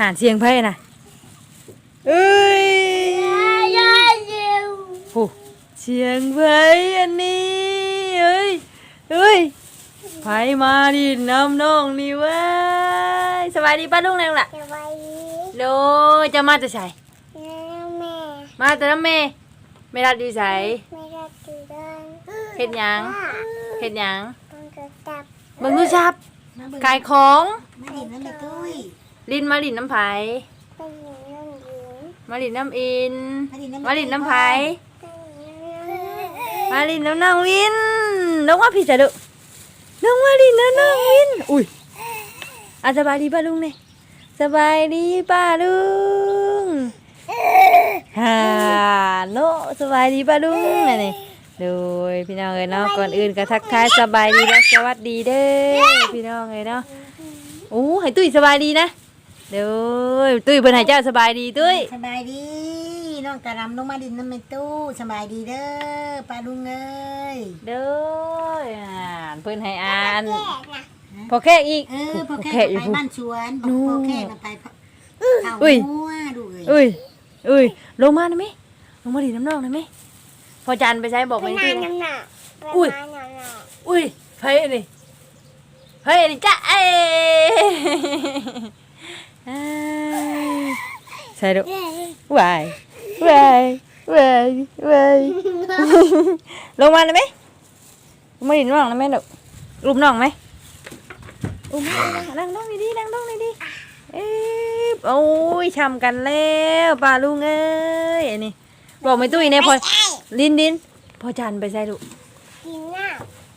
หานเสียงไพ่น่ะเอ้ยโอ้เสียงไพ่อันนี้เอ้ยเอ้ยไพ่มาดิน้ำน้องนี่เว้ยสบายดีป้าลุงนายลุงล่ะโดยจะมาจะใส่มาแต่น้ำเมไม่รับดีใส่เฮ็ดหยังเฮ็ดหยังเบิ่งดูชับขายของมาดินนั่นเลยตุ้ย ลินมาลินน้ำไผ่มาลินน้ำอิน มาลินน้ำไผ่มาลินน้ำนางวินน้องว่าพี่จะดุน้องมาลินน้ำนางวิน อุ้ยอะสบายดีป้าลุงเนี่ยสบายดีป้าลุงฮ่าโลสบายดีป้าลุงอันนี้โดยพี่น้องเอ้ยเนาะก่อนอื่นก็ทักทายสบายดีและสวัสดีเด้อพี่น้องเอ้ยเนาะโอ้ให้ตุ้ยสบายดีนะ เด้อตุ้ยเพิ่นให้เจ้าสบายดีตุ้ยสบายดีน้องตาดำน้องมาดินน้ำเมตู้สบายดีเด้อปลาลุงเอ้ยเด้ออ่านเพิ่นให้อ่านพอแค่อีกเออพอแค่อีไปกบ้านสวนบอนู่กพอแค่น่ะไปเอาอุ้ยหัวดูเอ้ยเอ้ยเอ้ยลงมาได้ไหมลงมาดีน้ำนองได้ไหมพอจันไปใช้บอกไปที่นะอุ้ยอุ้ยไพ่นี่ไพ่นี่จ้าเอ้ย ใช่ดูวายวายวายวายลงมาได้ไหมลงมาดีน้ำนองได้ไหมลูกรูปน้องไหมอุ้มนั่งน้องดีๆนั่งน้องดีๆเอ๊ะโอ้ยช้ำกันแล้วป้าลุงเอ้ยอันนี้บอกไม่ตุ้ยเนี่ยพอลินดินพอจันไปใส่ลูก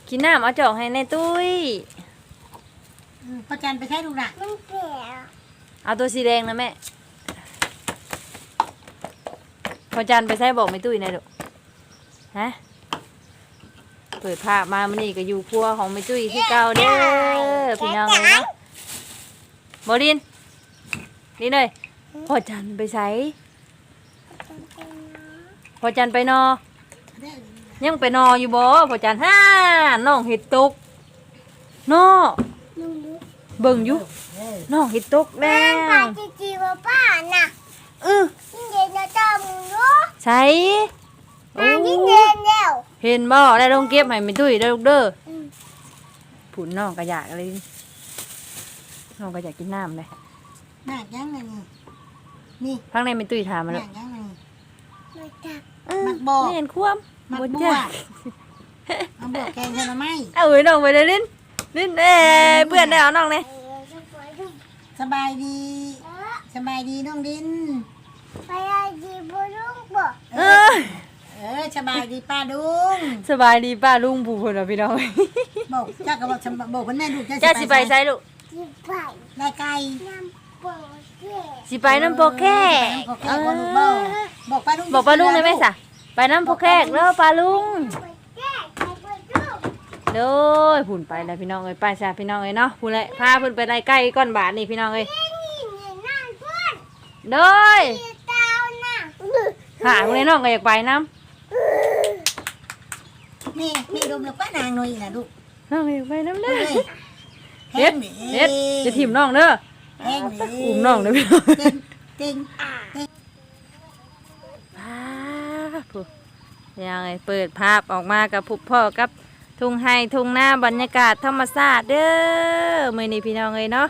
กินน้ำเอาจอกให้ในตุ้ยอืมพอจันไปใช้ดูน่ะเอาตัวสีแดงนะแม่พอจันไปใส่บอกไม่ตุ้ยนะลูกฮะเปิดภาพมามันนี่ก็อยู่ครัวของไม่ตุ้ยที่เก่าเด้อพี่น้องเลยเนาะบอดินนี่เลยพอจันไปใส่พอจันไปนอ ยังไปนออยู่บ่พอจันฮ่าน้องเห็ดตกนอ เบิ่งอยู่เออน้องเห็ดตกแล้วเออใส่โอ้เห็นบ่ได้ลงเก็บให้แม่ตุ้ยได้ลูกเด้ออม ผุนน้องก็อยากเลยน้องก็อยากกินน้ำเลยหนักยังไงนี่นี่พังในแม่ตุ้ยถามมาหแล้นัวกยังไงเออมักบอกไม่เห็นควมมักบ่บัวจ้ะเอาบวกแกงใช่ไหมเอาเอ้ยน้องไปเลยลิ้นลิ้ นเอ้ยเพื่อนได้เอาน้องเลยสบายดี สบายดีน้องดินเออ เออสบายดีป้าดุง สบายดีป้าลุงผู้คนเหรอพี่น้องบอกเจ้าก็บอกสบบอกคนแม่ดูจ้าสิไปใส่ลูกได้ไก่สิไปน้ำโปแค่บอกแค่บอกลูกบอกบอกป้าดุงบอกป้าลุงเลยไหมสะไปน้ำโปแค่แล้วป้าลุง เด้อผุนไปแล้วพี่น้องเอ้ยไปซะพี่น้องเอ้ยเนาะผุนเลยพาเพิ่นไปไล่ใกล้ก้อนบาทนี่พี่น้องเอ้ยเด้อหาคนนี้น้องก็อยากไปน้นี่นี่ดมแล้วป้านางหน่อยนะลูกำน้องก็อยากไปน้ำเด้อ เฮ็เฮ็ดดเฮ็ดจะถิ่มน้องเด้อเฮ็ดอุ้มน้องเด้อพี่น้องเต็งเต็งพาผู้ยังไงเปิดภาพออกมากับผู้พ่อกับ ทุ่งไห้ทุ่งหน้าบรรยากาศธรรมชาติเด้อมื้อนี้พี่น้องเอ้ยเนาะ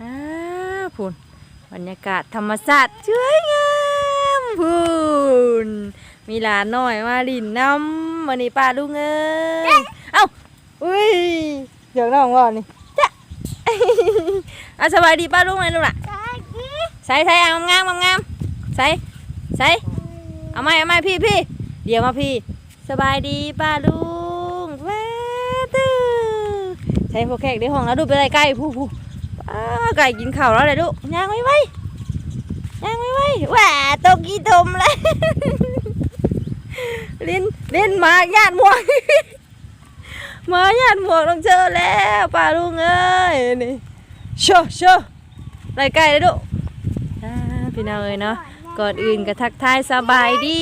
อ้าพูนบรรยากาศธรรมชาติสวยงามพูนมีหลานน้อยมาลินน้ำมื้อนี้ป้าลุงเอ้ยเอ้าอุ้ยเดี๋ยวน้องว่านี่จ้ะอะสบายดีป้าลุงไหมลูกล่ะใส่ใส่เอางามๆงามๆใส่ใส่เอาไม่เอาไม่พี่พี่เดี๋ยวมาพี่ สบายดีป้าลุงแว้ตื้อ ใช้พวกแขกในห้องแล้วดูไปไกล้ผู้ผู้ป้าไก่กินข้าวแล้วเลยลูย่างไว้ไว้ย่างไว้ไว้แหวตกกี่ตมเลยลิ้นลินมาญาติหมวกมาญาติหมวกต้องเจอแล้วป้าลุงเอ้ยนี่โชว์โชว์ไล่ใกล้เลยลูพี่น้องเอ้ยเนาะก่อนอื่นก็ทักทายสบายดี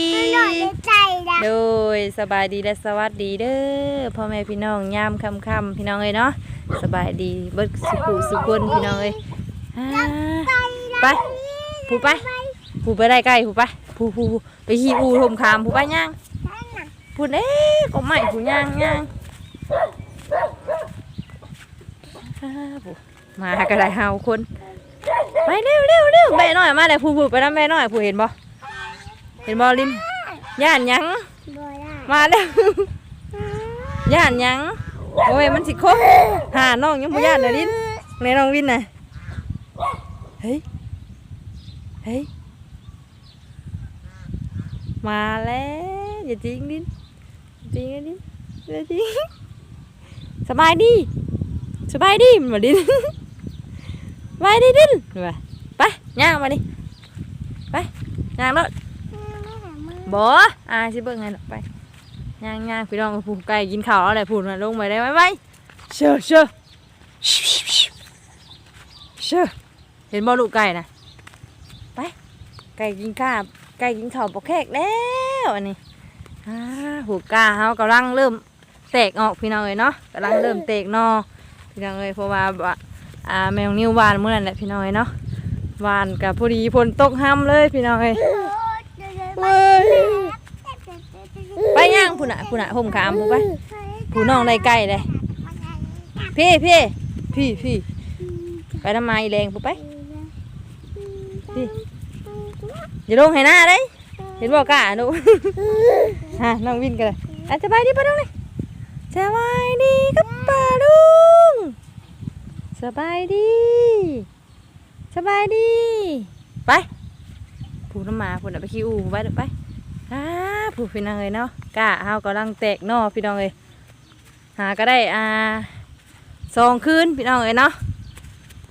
โดยสบายดีและสวัสดีเด้อพ่อแม่พี่น้องยามค่ำๆพี่น้องเอ้ยเนาะสบายดีเบิดสุขุสุขคนพี่น้องเอ้ยอ่าไปผูไปผูไปได้ใกล้ผูไปผูผูผูไปขี่อูทมคามผูไปย่างผูเอ๊ะก็ไม่ผูย่างย่างอ้าผูมาก็ได้เฮาคนไปเร็วเร็วเร็วแม่น้อยมาเลยผูผูไปน้ำแม่น้อยผูเห็นบ่เห็นบ่ลิน ย่านหยังบ่ได้มาแล้ว ย่านหยังโอ้ยมันสิคบหาน้องยังบ่ย่านเลยลินในน้องวินน่ะเฮ้ยเฮ้ยมาแล้วอย่าจริงลินจริงนะลินอย่าจริงสบายดีสบายดีมันมาลินสบายดีดินไปไปย่างมาดิไปย่างรถ บ่อ่าสิเบิ่งให้ดอกไปย่างย่างพี่น้องผู้ไก่กินข้าวแล้วแหละพูดมาลงไปได้ไหมไหมเชื่อเชื่อเชื่อเห็นบ่ลูกไก่นะไปไก่กินข้าวไก่กินข้าวปอกแขกแล้วอันนี้หูกาเฮากำลังเริ่มแตกออกพี่น้องเอ้ยเนาะกำลังเริ่มแตกนอพี่น้องเอ้ยเพราะว่าอ่าแมวนิ้ววานเมื้อนั้นแหละพี่น้องเอ้ยเนาะวานกับพอดีฝนตกห้ำเลยพี่น้องเอ้ย เว้ยไปย่างผู้น่ะผู้น่ะห่มขามผู้ไปผู้น้องในไก่เลยพี่พี่พี่พี่ไปทำไมแรงผู้ไปพี่อย่าลงให้หน้าได้เห็นบอกกล้าหนูฮะน้องวินกันเลยอะสบายดีปะน้องเลยสบายดีกับป้าลุงสบายดี สบายดี ไป ผูน้ำหมาผูน่ะไปขี้อูไปเด้อไปอ่าผูพี่น้องเลยเนาะกะเฮากำลังแตกนอพี่น้องเลยหาก็ได้อ่าสองคืนพี่น้องเลยเนาะ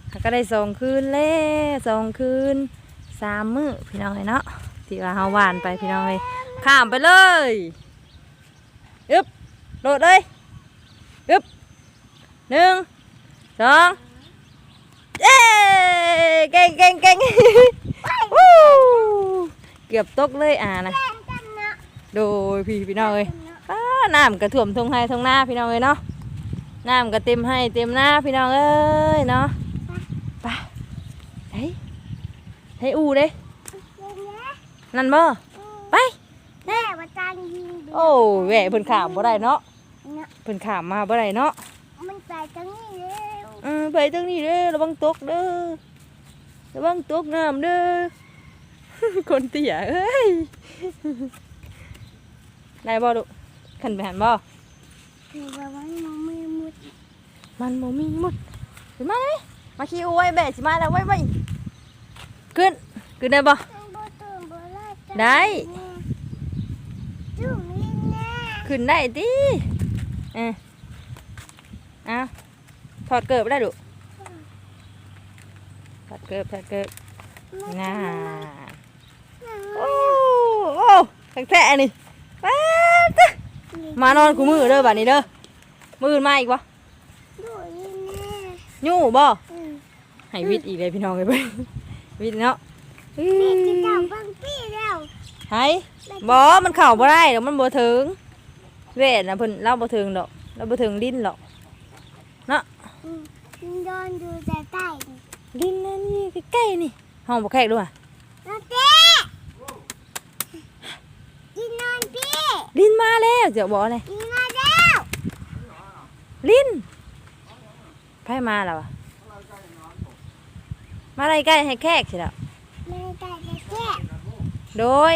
หาก็ได้สองคืนแล้วสองคืนสามมื้อพี่น้องเลยเนาะที่ว่าเฮาหวานไปพี่น้องเลยข้ามไปเลยอึบโดดเลยอึบหนึ่งสอง เย้เก่งเก่งเก่งวู้เกือบตกเลยอ่านะโดยพี่พี่น้องเอ้ยอ้าน้ำกระท่วมทงไห้ทงหน้าพี่น้องเอ้ยเนาะน้ำก็เต็มให้เต็มหน้าพี่น้องเอ้ยเนาะไปเฮ้ยให้อูเด้นั่นบ่ไปแม่ว่าจานยิงโอ้แหวะเพิ่นขามบ่ได้เนาะเพิ่นขามมาบ่ได้เนาะมันใส่ตรงนี้แล้วอืม ไปตรงนี้เด้อระวังตกเด้อระวังตกน้ำเด้อคนเตี้ยเอ้ยได้บ่ลูกขันไปหันบ่คือว่ามันมันไม่มุดมันบ่มีหมุดขึ้นมาเลยมาขี่เอาไว้แบะสิมาแล้วไว้ไว้ขึ้นขึ้นได้บ่บ่ตื่นบ่ไล่ได้จุ่มลิ้นแน่ขึ้นได้ติเออเอา ถอดเกิบได้ลูกถอดเกิบถอดเกิบน่าโอ้โอ้ทั้งแท้นี่ป๊าดจ้ะมานอนกูมือเด้อบัดนี้เด้อมืออื่นมาอีกบ่ดูลิ้นแน่ยู่บ่อืมให้วิทย์อีกเลยพี่น้องเลยเบิ่งวิทย์เนาะอื้แม่จะอจับบังปี้แล้วให้บ่มันเข้าบ่ได้ดอกมันบ่ถึงเวทนะเพิ่นเราบ่ถึงดอกเราบ่ถึงลิ้นหรอกอืม นอนดูแต่ใต้ลิ้นนั่นนี่ใกล้ๆนี่ห้องบ่แขกด้วยนอนเต้กินนอนพี่ลินมาแล้วเดี๋ยวบอกเลยกินมาแล้วลินไผมาแล้วอะมาอะไรใกล้ให้แขกสิแล้วแม่ไก่จะแก้โดย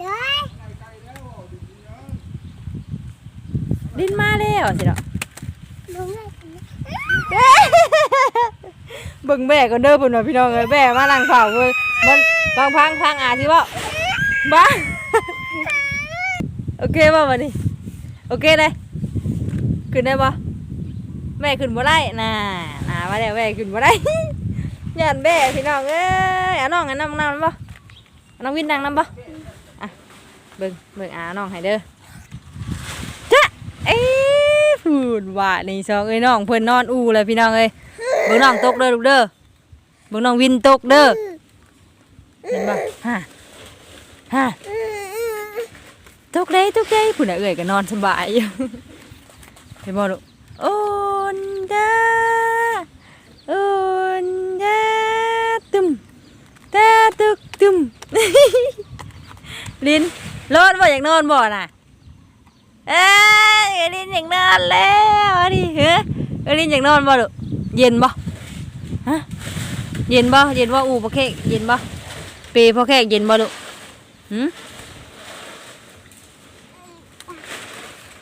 เด้ยลิ้นมาแล้วสิแล้วลุงเลย เบิ่งแม่ก่อนเด้อเพิ่นว่าพี่น้องเอ้ยแม่มานั่งเฝ้าเว้ยมันบางพังพังอาสิบ่บ้าโอเคบ่บัดนี้โอเคเลยขึ้นได้บ่แม่ขึ้นบ่ได้น่ะน่ะมาแล้วแม่ขึ้นบ่ได้ย่านแม่พี่น้องเอ้ยเอาน้องให้น้ำน้ำบ่น้องวินนั่งน้ำบ่อะเบิ่งเบิ่งอาน้องให้เด้อจ้ะเอ้ยพูดว่านี่สองเอ้ยน้องเพิ่นนอนอูเลยพี่น้องเอ้ย เบิ่งน้องตกเด้อลูกเด้อเบิ่งน้องวินตกเด้อเห็นบ่ฮะฮะตกเลยตกเลยผู้น่ะเอ่ยก็นอนสบายอยู่เห็นบ่ลูกโอนดาโอนดาตึมตาตึกตึมลินรอดบ่อยากนอนบ่น่ะเอ้ยลินอยากนอนแล้วอะดิเฮ้ยเอ้ยลินอยากนอนบ่ลูก เย็นบ่ฮะเย็นบ่เย็นบ่อูพ่อแขกเย็นบ่เปพ่อแขกเย็นบ่ลูกหืม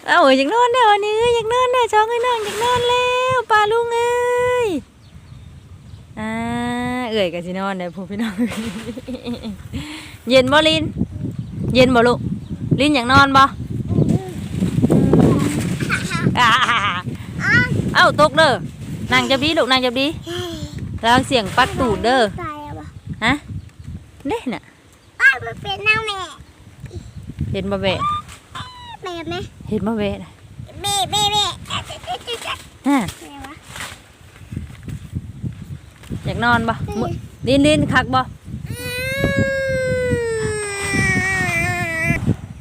เอ้าเอ้ยอยากนอนเด้อวันนี้เอ้ยอยากนอนเด้อช้องเอ้ยน้องอยากนอนแล้วป้าลุงเอ้ยอ่าเอ้ยก็สินอนเด้อพ่อพี่น้องเย็นบ่ลินเย็นบ่ลูกลินอยากนอนบ่อ่าเอ้าตกเด้อ นั่งจับดีลูกนั่งจับดีแล้วเสียงปักตูดเด้อไปอะบ่ฮะเด้น่ะอ้าวมันเป็นน้าแม่เห็นบ่แวะแม่แม่เห็นบ่แวะน่ะแม่แม่แม่ฮะแม่วะอยากนอนบ่มื้อลินลินคักบ่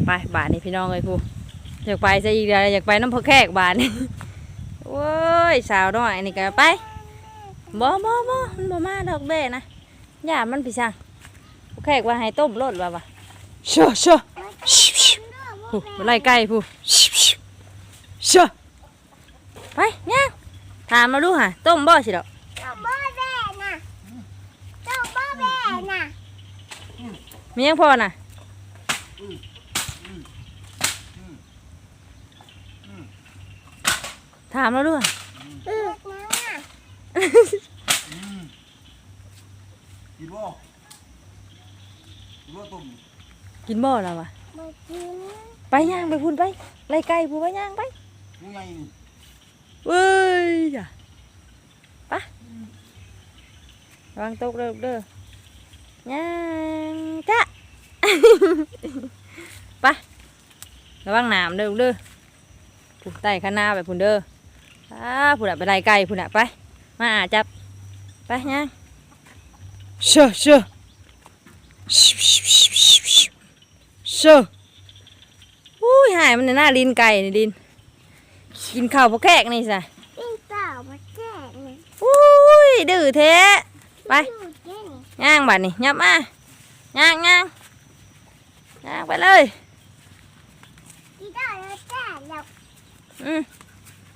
ไปบาทนี้พี่น้องเอ้ยผู้อยากไปซะอีกแล้วอยากไปน้ำพอแขกบาทนี่ โอ้ยสาวน้อยนี่ก็ไปบ่บ่บ่มันบ่มาดอกเบ้นะย่ามันพี่ช่างพอแขกว่าให้ต้มรสว่าว่ะเชื่อเชื่อชิบชิบผู้บ่ไล่ไก่ผู้ชิบชิบเชื่อไปย่างถามมาดูหะต้มบ่สิดอกเจ้าบ้าแม่น่ะเจ้าบ้าแม่น่ะมียังพอน่ะ ถามเราด้วยอือน้ำน่ะกินบ่กินบ่ต้มกินบ่แล้ววะมากินไปย่างไปพุ่นไปไล่ไก่ผู้ไปย่างไปงูใหญ่นี่เว้ยจ้ะไประวังตกเด้อเด้อย่างจ้ะไประวังน้ำเด้อเด้อผู้ใต้ข้างหน้าไปพุ่นเด้อ อ้าพุ่นอะไปไล่ไก่พุ่นอะไป มาอาจับ ไปย่างเชื่อเชื่อชิบชิบชิบชิบชิบเชื่ออุ้ยหายมันในหน้าลินไก่นี่ลิน กินข้าวพวกแขกนี่สิปิ้งเปล่ามาแจกนี่อุ้ยดื้อแท้ไปดูเจ๊นี่ย่างบัดนี่ยับมาย่างย่างย่างไปเลยกินได้แล้วแจกแล้วอืม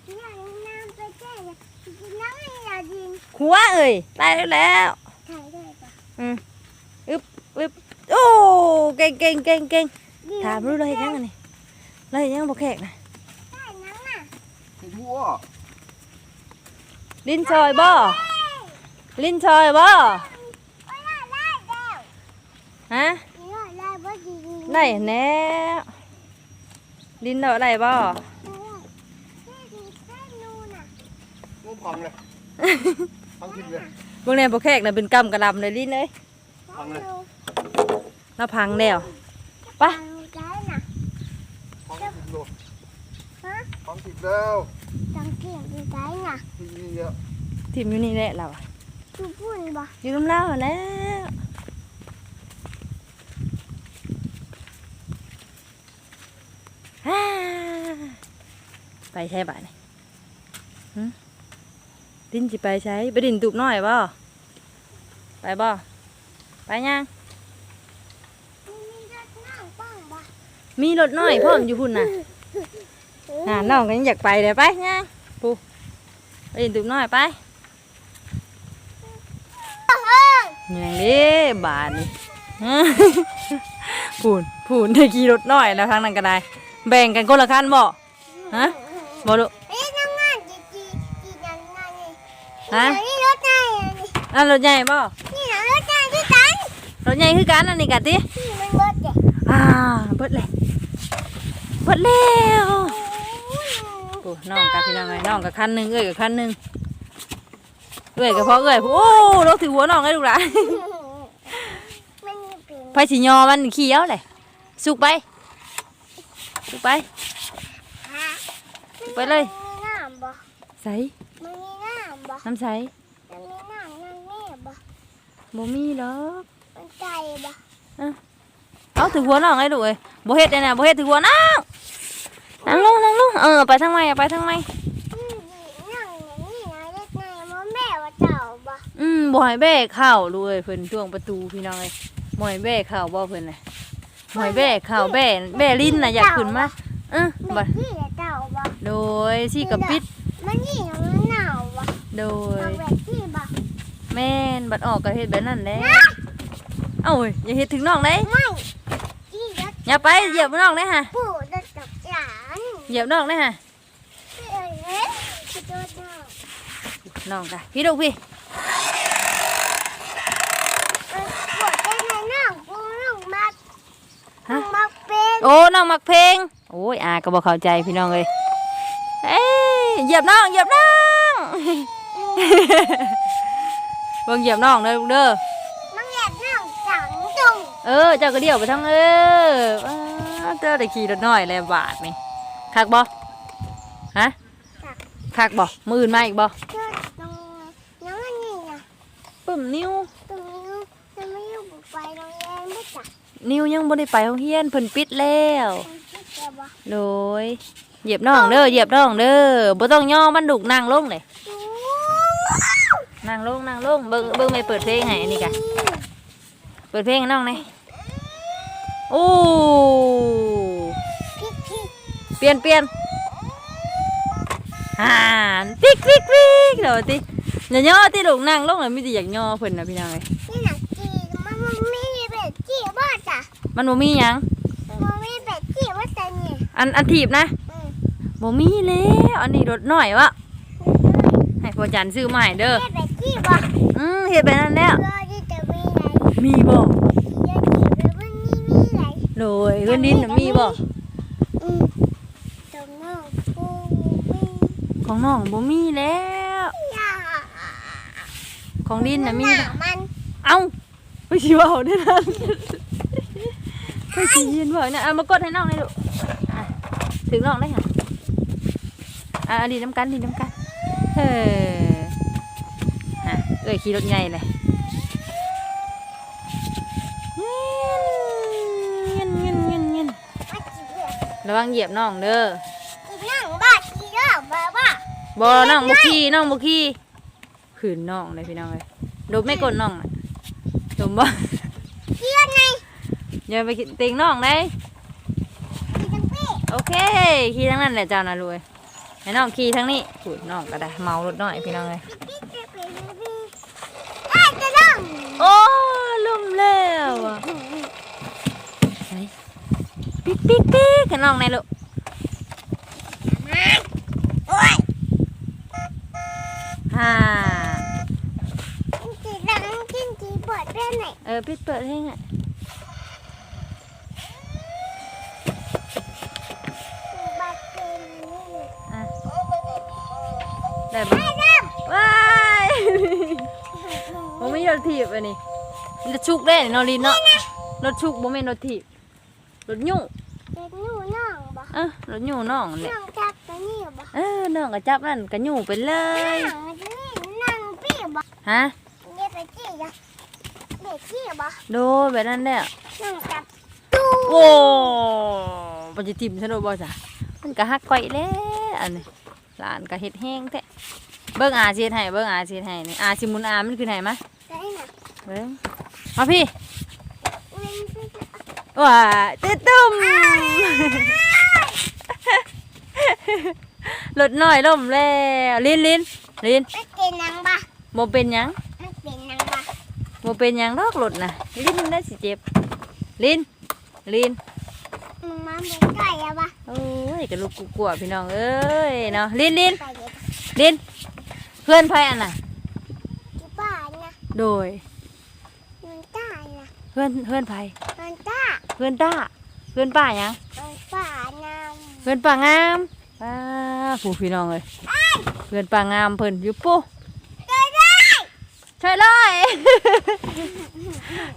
กินได้น้ำไปแจกแล้วกิ นน้ำไม่อยากกินขัวเอ้ยได้แล้วแล้วใช่ได้ปะอึบโอ้เก่งเก่งเก่งเก่งถามรู้เลยยังไงนี่เลยยังพวกแขกนะได้น้ำน่ะไอ้ทั่วลิ้นชอยบ่ลิ้นชอยบ่โอ้ยได้ได้แล้วฮะได้ได้บ่ดีได้แน่ลิ้นเดาได้บ่ ได้ได้ดีได้นูน่ะ งู พังเลยพังทิพเลยเบางแนวพวกแขกน่ะเป็นกำกระลำเลยลิ้นเอ้ยพังเลยแล้วพังแล้วไปได้น่ะพังทิพโลฮะพังทิพแล้วจังเกียบได้น่ะที่นี่เนี่ยทีมอยู่นี่แหละเราอะทุปุ่นบ่อยู่น้ำเล่าแล้วฮ่าไปใช้บ้านนี่หึ ดินสิไปใช้ไปดินตูบน้อยบ่ไปบ่ไปยังมีรถนั่งป้องบ่มีรถน้อยพร้อมอยู่พุ่นน่ะน่าน้องก็ยังอยากไปเลยไปยังปูไปดินตูบน้อยไปอย่างนี้บานนี่พูนพูนได้ขี่รถน้อยแล้วทางนั้นก็ได้ แบ่งกันคนละคันบ่ฮะบ่ลูก ฮะนี่รถใหญ่นี่นั่นรถใหญ่บ่นี่นะรถใหญ่ที่กันรถใหญ่คือกันอันนี้กะตินี่มันเบิดเด็กอ่าเบิดเลยเบิดแล้วโอ้น้องกับพี่น้องไงน้องกับคันหนึงเอ้ยกับคันหนึงเอ้ยกับพ่อเอ้ยโอ้รถถือหัวน้องไอ้ลูกหลานมันมีเป็นไผสิยอมันขี่เอาเลยสุกไปสุกไปฮะสุกไปเลยมีน้ำบ่ใส่มันมีน้ำ บ่น้ำใสมันมีน้ำนั่งแม่บ่บ่มีดอกมันไก่บ่เอาถือหัวน้องไอ้ลูกเอ้ยบ่เฮ็ดได้นะบ่เฮ็ดถือหัวน้องนั่งลงนั่งลงเออไปทางไหนอะไปทางไหนอืมนั่งอย่างนี้นะเล็กน้อยมันแม่ว่าเจ้าบ่อือืมบ่ให้แบ่เข้าเลยเพิ่นช่วงประตูพี่น้องเอ้ยบ่ให้แบ่เข้าบ่เพิ่นน่ะบ่ให้แบ่เข้าแบ่แบ่ลิ้นน่ะอยากขึ้นมาเออแบบ่บที่เจ้าบ่โดยสิกับปิดมันนี่มันหนาวบ่ โดยเอาแบบที่บ่แม่นบัดออกก็เฮ็ดแบบนั้นแหละเอ้าเว้ยอย่าเฮ็ดถึงน้องเด้ไม่ที่รถอย่าไปเหยียบน้องเด้ฮะปู่รถจักรยานเหยียบน้องเด้ฮะเอ้ยเอ้ยคือโดนน้องน้องกะพี่ลูกพี่เอ้ยปวดใจในน้องกูน้องมักน้องมักเป็นโอ้น้องมักเพลง โอ้ยอาก็บ่เข้าใจพี่น้องเอ้ยเอ้ยเหยียบน้องเหยียบน้อง เบิ่งเหยียบน้องเด้อลูกเด้อ มันแยกน้องจังจุงเออเจ้าก็เดี่ยวไปทั้งเออว้าเจ้าได้ขี่รถน้อยแล้วบาทนี่คักบ่ฮะคักบ่มืออื่นมาอีกบ่เจ้าตรงน้องอันนี้นะปึ้มนิ้ว ตรงนี้จะไม่อยู่บุกไปโรงเรียนไม่จักนิ้วยังบ่ได้ไปโรงเรียนเพิ่นปิดแล้วมันคิดจะบ่โดยเหยียบน้องเด้อเหยียบน้องเด้อบ่ต้องย่อมันดุกนั่งลงเลยดู นั่งลงนั่งลงเบิ่งเบิ่งไม่เปิดเพลงให้อันนี่กะเปิดเพลงให้น้องหน่อยโอ้พี่พี่เปลี่ยนเปลี่ยนอ่านปิ๊กปิ๊กปิ๊กเดี๋ยวติอย่าย่อที่ลูกนั่งลงเลยมีแต่อยากย่อเพิ่นนะพี่น้องเอ้ยนี่หนักจีมันมันไม่ได้แบบจีบ่จ้ะมันบ่มีหยังมันไม่แบบจีว่าแต่เนี่ยอันอันถีบนะอืมบ่มีแล้วอันนี้รถน้อยวะให้ พ่อจันซื้อมาให้เด้อไม่แบบจีบ่อืมเฮ็ดไปนั่นแล้วรอที่จะมีไหนมีบ่เดี๋ยวจีแบบว่านี่มีไหนโดยเฮือนดินน่ะมีบ่อืมตรงน้องกูมีของน้องบ่มีแล้วยาของดินน่ะมีหแล้วนามันเอ้าไปสิเว้าได้นั่นไปสิยินเว้าเนี่ยเอามากดให้น้องให้ลูกอะถึงน้องได้ค่ะอะดีน้ำกันดีน้ำกันเฮ้ อฮะเอ้ยขี่รถใหญ่เลยเงี้ยนเงี้ยนเงี้ยนเงี้ยนมาจีเบื่อระวังเหยียบน้องเด้อจีนั่งบ้าจีเด้อบ้าบ้าบ่น้องบ่ขี่น้องบ่ขี่ขืนน้องเลยพี่น้องเลยดมไม่กดน้องน่ะดมบ่เกียร์ไงอย่าไปติงน้องได้จีจังปี้โอเคขี่ทั้งนั้นแหละเจ้านะรวย ให้น้องขี่ทั้งนี้ขูดน้องก็ได้เมารถน่อยพี่น้องเลยโอ้ลุ่มแล้วปิ๊กปิ๊กปิ๊กให้น้องในลูกโอ้ยฮ่าจีดังจีจีปวดเรื่องไหนเออปิดเปิดให้ไง ได้ปะว้ายผมไม่รถถีบอันนี้รถชุกได้นอลินเนาะรถชุกบ่แม่นรถถีบรถยุ่งเป็นหนูน้องบ่เออรถยุ่งน้องเนี่ยน้องจับตัวนี้บ่เออน้องก็จับนั่นก็ยุ่งไปเลยน้องตัวนี้นั่งพี่บ่ฮะเดี๋ยวไปจี้จ้ะเด็กจี้บ่โดยแบบนั้นแหละน้องจับตู้โอ้ปัจจิติมฉันโดบ่จ้ะมันก็ฮักก่อยแล้วอันนี้หลานก็เฮ็ดแห้งแท้ เบิ่งอาสิเฮ็ดให้เบิ่งอาสิเฮ็ดให้นี่อาสิหมุนอามันคือไหนมะได้น่ะเบิ่งมาพี่เว้นไปเถอะว้าติดตุ่มรถน้อยล่มแล้วลินลินลินมันเป็นนางบ่บ่เป็นหยังมันเป็นนางบ่บ่เป็นหยังดอกรถน่ะลินได้สิเจ็บลินลินมึงมาเป็นไก่อะบ่โอ้ยกระลูกกูกลัวพี่น้องเอ้ยเนาะลินลินไปเด็กลิน เพื่อนไพ่อันน่ะที่บ้านนะโดย มันต้านะเพื่อนเพื่อนไพ่มันต้าเพื่อนต้าเพื่อนป้าหยังมันป่านางเพื่อนป้างามป้าผู้พี่น้องเอ้ยเพื่อนป้างามเพิ่นอยู่ปุ๊ได้ได้ช่วยลอย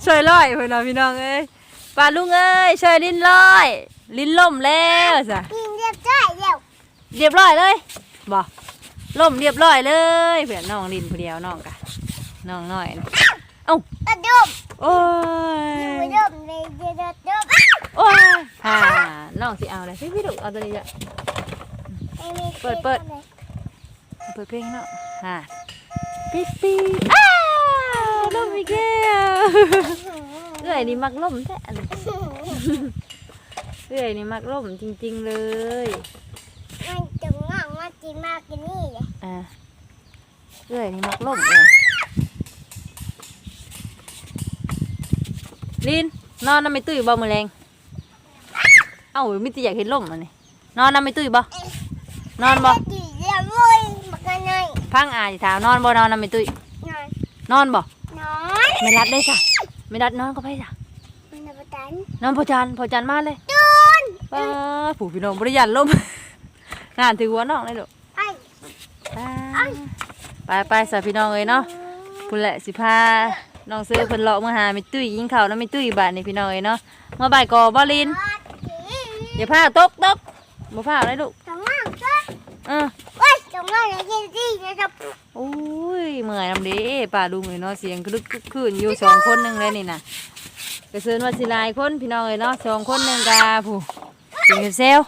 ช่วยลอยเพิ่นเอาพี่น้องเอ้ยป้าลุงเอ้ยช่วยลิ้นลอย ลิ้นล่มแล้วจ้ะกินเรียบร้อยแล้วเรียบร้อยเลยบ่ ล่มเรียบร้อยเลยเพื่อนน้องลิ้นผู้เดียวน้องกะน้องน้อยน่ะกระดมโอ้อยู่ยดมเลยเดี๋ยวดมโอ้ยฮ่าน้องสิเอาเลยพี่พี่ดุเอาตัวนี้จ้ะเปิดเปิดเปิดเพลงให้น้องฮ่าปิ๊กปิ๊กอ้าล่มอีกแล้วเอื้อยนี่มักล่มแท้อันนี้เอื้อยนี่มักล่มจริง ๆ เลยมันจะ งอกมาจีมากกินนี่เลยอ่าเอื้อยนี่มักล่มเลยลินนอนน้ำไม่ตุ้ยบ่มือแรงเอ้ามิตรอยากเห็นล่มอันนี้นอนน้ำไม่ตุ้ยบ่นอนบ่จีเรียบร้อยบักกันหน่อยพังอายถามนอนบ่นอนน้ำไม่ตุ้ยหน่อยนอนบ่น้อยไม่รัดได้จ้ะไม่รัดนอนก็ไปจ้ะมันจะประจันนอนพอจันพอจันมาเลยจูนป้าผู้พี่น้องบริยันล่ม งานถือหัวน้องเลยลูกไอ้ไปไปสาวพี่น้องเอ้ยเนาะพุ่นแหละสิพาน้องเสื้อเพิ่นเลาะมาหาไม่ตุ้ยยิงเข้าแล้วไม่ตุ้ยบาดนี่พี่น้องเอ้ยเนาะมาบ่ายก่อบ่ลินอย่าพาตกตกบ่พาเลยลูกสออกก็เออเว้ยสออกเลยกินที่นะครับโอ้ยเมื่อยนำเด้ป้าลุงเลยเนาะเสียงกระดึกกึกคืนอยู่สองคนหนึงเลยนี่นะกระเซินว่าสิลายคนพี่น้องเอ้ยเนาะสองคนหนึงกาผู้กินเซล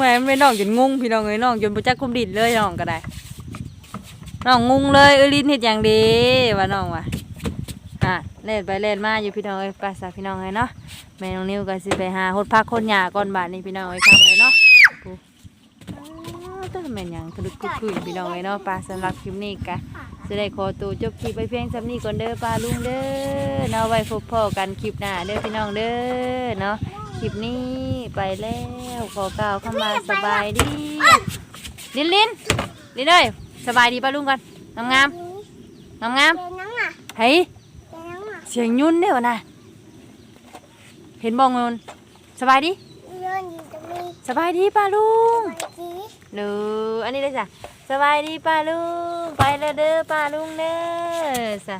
มื่อยมันไปน้องจนงงพี่น้องเอ้ยน้องจนประจักคุมดินเลยน้องก็ได้น้องงงเลยเอ้ยลิ้นเฮ็ดอย่างดีว่าน้องว่ะอะเล่นไปเล่นมาอยู่พี่น้องเอ้ยไปซะพี่น้องเอ้ยเนาะแม่น้องนิวก็สิไปหาหดพักคนหญ้าก่อนบาดนี้พี่น้องเอ้ยครับเลยเนาะปูอ้าวแต่แม่นยังกระดึกกึกคืนพี่น้องเอ้ยเนาะปลาสำหรับคลิปนี้กะจะได้ขอตัวจบคลิปไปเพียงสำนี้ก่อนเด้อปลาลุงเด้อเนาะไว้พบพ่อกันคลิปหน้าเด้อพี่น้องเด้อเนาะ คลิปนี้ไปแล้วขอกล่าวเข้ามาสบายดี ลินลินลินเอ้ยสบายดีป้าลุงก่อนงามงามงามงามเป็นนังอะๆเฮ้ยเป็นนังอะเสียงยุ่นเนี่ยวะนะเห็นบองเงินสบายดีเลื่อนอยู่ตรงนี้สบายดีป้าลุงไปจีหนูอันนี้เลยจ้ะสบายดีป้าลุงไปแล้วเด้อป้าลุงเด้อสะ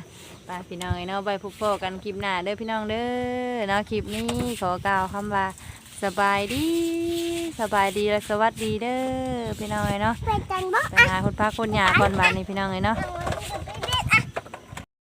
ป้าพี่น้องไอ้เนาะไปพบพ่อกันคลิปหน้าเด้อพี่น้องเด้อเนาะคลิปนี้ขอกล่าวคำว่าสบายดี สบายดีและสวัสดีเด้อพี่น้องเอ้ยเนาะไปจันบ่ไปหาคนพักคนหยาคนบ้านนี่พี่น้องเอ้ยเนาะเอาไว้